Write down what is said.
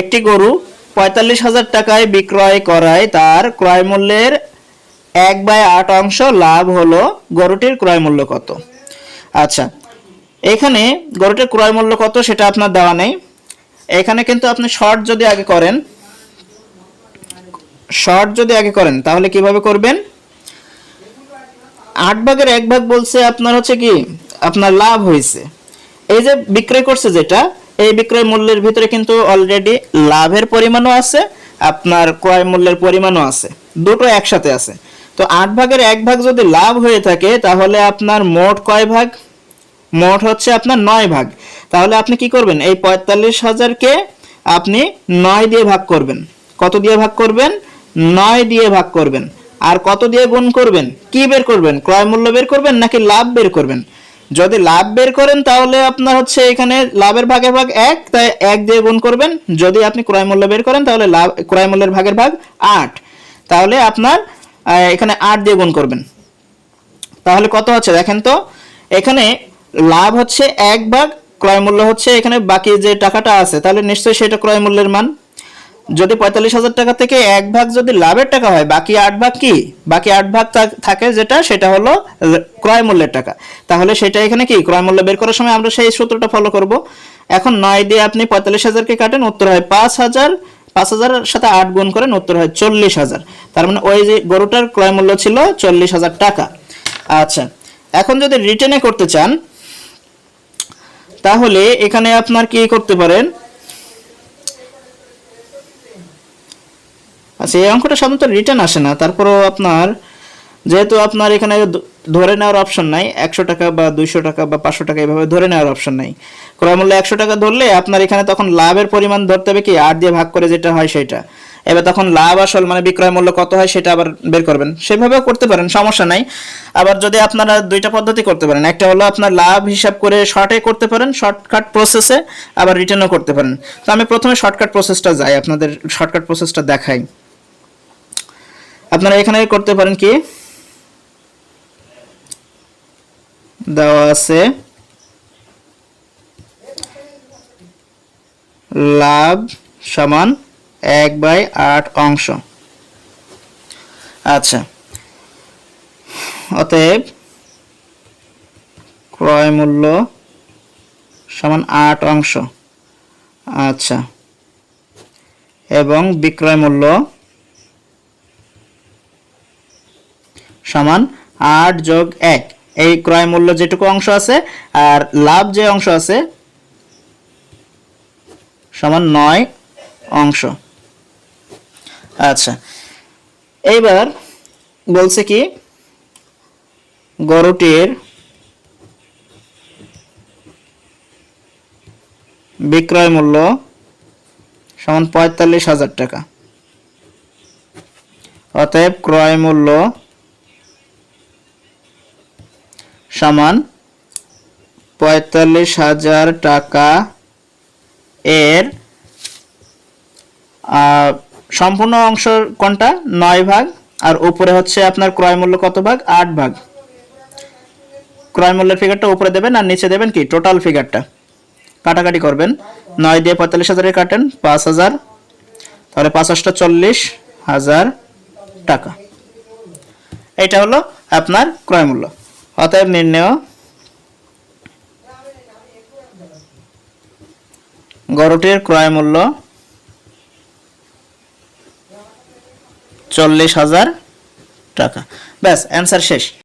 একটি গরু পঁয়তাল্লিশ হাজার টাকায় বিক্রয় করায় তার ক্রয় মূল্যের এক বাই আট অংশ লাভ হলো গরুটির ক্রয় মূল্য কত। আচ্ছা এখানে গরুটির ক্রয় মূল্য কত সেটা আপনার দেওয়া নেই। এখানে কিন্তু আপনি শর্ট যদি আগে করেন, শর্ট যদি আগে করেন, তাহলে কীভাবে করবেন? আট ভাগের এক ভাগ বলছে আপনার হচ্ছে কি? আপনার লাভ হয়েছে। এই যে বিক্রয় করছে যেটা এই বিক্রয় মূল্যের ভিতরে কিন্তু অলরেডি লাভের পরিমাণও আছে, আপনার ক্রয় মূল্যের পরিমাণও আছে। দুটো একসাথে আছে। তো আট ভাগের এক ভাগ যদি লাভ হয়ে থাকে, তাহলে আপনার মোট কয় ভাগ? মোট হচ্ছে আপনার নয় ভাগ। তাহলে আপনি কি করবেন? এই পঁয়তাল্লিশ হাজারকে আপনি নয় দিয়ে ভাগ করবেন। কত দিয়ে ভাগ করবেন? নয় দিয়ে ভাগ করবেন। আর কত দিয়ে গুণ করবেন? কি বের করবেন? ক্রয় মূল্য বের করবেন নাকি লাভ বের করবেন? যদি লাভ বের করেন, তাহলে আপনার হচ্ছে এখানে লাভের ভাগের ভাগ এক, তাই এক দিয়ে গুণ করবেন। যদি আপনি ক্রয় মূল্য বের করেন, তাহলে লাভ, ক্রয় মূল্যের ভাগের ভাগ আট। তাহলে আপনার এখানে আট দিয়ে গুণ করবেন। তাহলে কত হচ্ছে দেখেন তো? এখানে লাভ হচ্ছে এক ভাগ, ক্রয় মূল্য হচ্ছে এখানে বাকি যে টাকাটা আছে, তাহলে নিশ্চয়ই সেটা ক্রয় মূল্যের মান। যদি পঁয়তাল্লিশ হাজার টাকা থেকে এক ভাগ যদি লাভের টাকা হয়, বাকি আট ভাগ কি? বাকি আট ভাগ থাকে যেটা, সেটা হলো ক্রয় মূল্যের টাকা। তাহলে সেটা এখানে কি? ক্রয় মূল্য বের করার সময় আমরা সেই সূত্রটা ফলো করব। এখন নয় দিয়ে আপনি পঁয়তাল্লিশ হাজারকে কাটেন, উত্তর হয় পাঁচ হাজার। পাঁচ হাজারের সাথে আট গুণ করেন, উত্তর হয় চল্লিশ হাজার। তার মানে ওই যে গরুটার ক্রয় মূল্য ছিল চল্লিশ হাজার টাকা। আচ্ছা এখন যদি রিটেনে করতে চান, তাহলে এখানে আপনার কি করতে পারেন? আচ্ছা এই অঙ্কটা সাধারণত রিটার্ন আসে না। তারপরও আপনার, যেহেতু আপনার এখানে ধরে নেওয়ার অপশন নাই, একশো টাকা বা দুইশো টাকা বা পাঁচশো টাকা এভাবে ধরে নেওয়ার অপশন নাই। ক্রয় মূল্য একশো টাকা ধরলে আপনার এখানে তখন লাভের পরিমাণ ধরতে হবে কি আট দিয়ে ভাগ করে যেটা হয় সেটা। এবার তখন লাভ আসল মানে বিক্রয় মূল্য কত হয় সেটা আবার বের করবেন। সেভাবেও করতে পারেন, সমস্যা নাই। আবার যদি আপনারা দুইটা পদ্ধতি করতে পারেন, একটা হলো আপনার লাভ হিসাব করে শর্টে করতে পারেন শর্টকাট প্রসেসে আবার রিটার্নও করতে পারেন। তো আমি প্রথমে শর্টকাট প্রসেসটা যাই, আপনাদের শর্টকাট প্রসেসটা দেখাই। আপনারা এখানে করতে পারেন কি? দেওয়া আছে লাভ সমান এক বাই আট অংশ। আচ্ছা। অতএব ক্রয় মূল্য সমান আট অংশ। আচ্ছা। এবং বিক্রয় মূল্য সমান আট যোগ এক। এই ক্রয় মূল্য যেটুকু অংশ আছে, আর লাভ যে অংশ আছে, সমান নয় অংশ। আচ্ছা এইবার বলছে কি, গরুটির বিক্রয় মূল্য সমান পঁয়তাল্লিশ হাজার টাকা। অতএব ক্রয় মূল্য সমান পঁয়তাল্লিশ হাজার টাকা এর সম্পূর্ণ অংশ কোনটা? নয় ভাগ। আর উপরে হচ্ছে আপনার ক্রয় মূল্য কত ভাগ? আট ভাগ। ক্রয় মূল্যের ফিগারটা উপরে দেবেন আর নিচে দেবেন কি? টোটাল ফিগারটা কাটাকাটি করবেন। নয় দিয়ে পঁয়তাল্লিশ হাজারে কাটেন, পাঁচ হাজার। তাহলে পাঁচ হাজারটা চল্লিশ হাজার টাকা। এটা হলো আপনার ক্রয় মূল্য। অতএব নির্ণয় গরুটির ক্রয় মূল্য চল্লিশ হাজার টাকা। ব্যাস অ্যান্সার শেষ।